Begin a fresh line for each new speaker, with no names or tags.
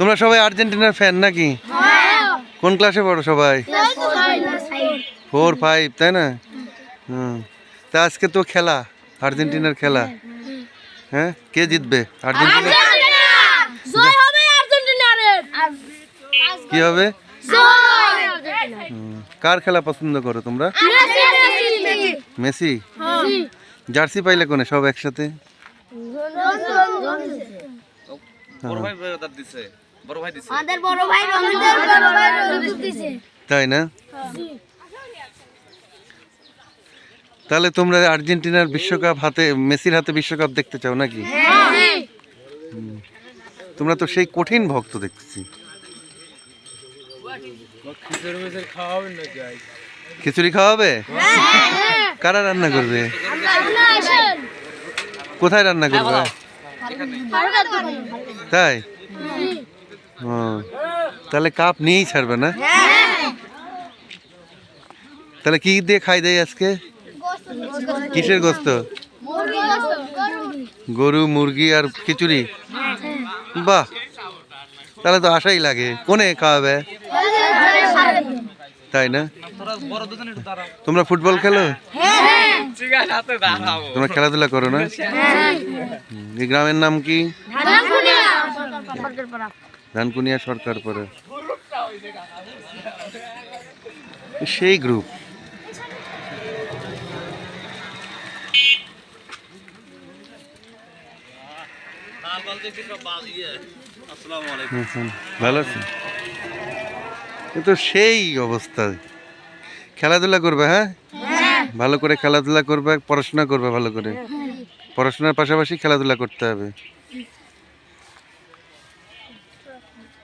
তোমরা সবাই আর্জেন্টিনার ফ্যান নাকি? কোন ক্লাসে পড়ো সবাই? ফোর ফাইভ তাই না? হুম। তা আজকে তো খেলা আর্জেন্টিনার খেলা। হ্যাঁ? কে জিতবে? আর্জেন্টিনা? কি হবে? কার খেলা পছন্দ করো তোমরা? মেসি জার্সি পাইলে কোনে সব একসাথে?
দিছে বড় ভাই দিছে।
আমাদের বড় ভাই আমাদের বড় ভাই দিতেছে
তাই না? তাহলে তোমরা আর্জেন্টিনার বিশ্বকাপ হাতে মেসির হাতে বিশ্বকাপ দেখতে চাও নাকি? তোমরা তো সেই কঠিন ভক্ত দেখতেছি। খিচুড়ি খাওয়াবে? কারা রান্না করবে? কোথায় রান্না করবে? তাই? তাহলে কাপ নিয়েই ছাড়বে না? তাহলে কি দিয়ে খাই দেয় আজকে? কিসের গোস্ত? গরু মুরগি আর খিচুড়ি? বাহ। তাহলে তো আশাই লাগে। কোনে খাওয়াবে? তাই না? তোমরা ফুটবল খেলো? তোমরা খেলাধুলা করো না? এই গ্রামের নাম কি? ধানকুনিয়া সরকার পরে। সেই গ্রুপ ভালো আছেন? এ তো সেই অবস্থা। খেলাধুলা করবে হ্যাঁ? ভালো করে খেলাধুলা করবে পড়াশোনা করবে ভালো করে। পড়াশোনার পাশাপাশি খেলাধুলা করতে হবে। Yeah.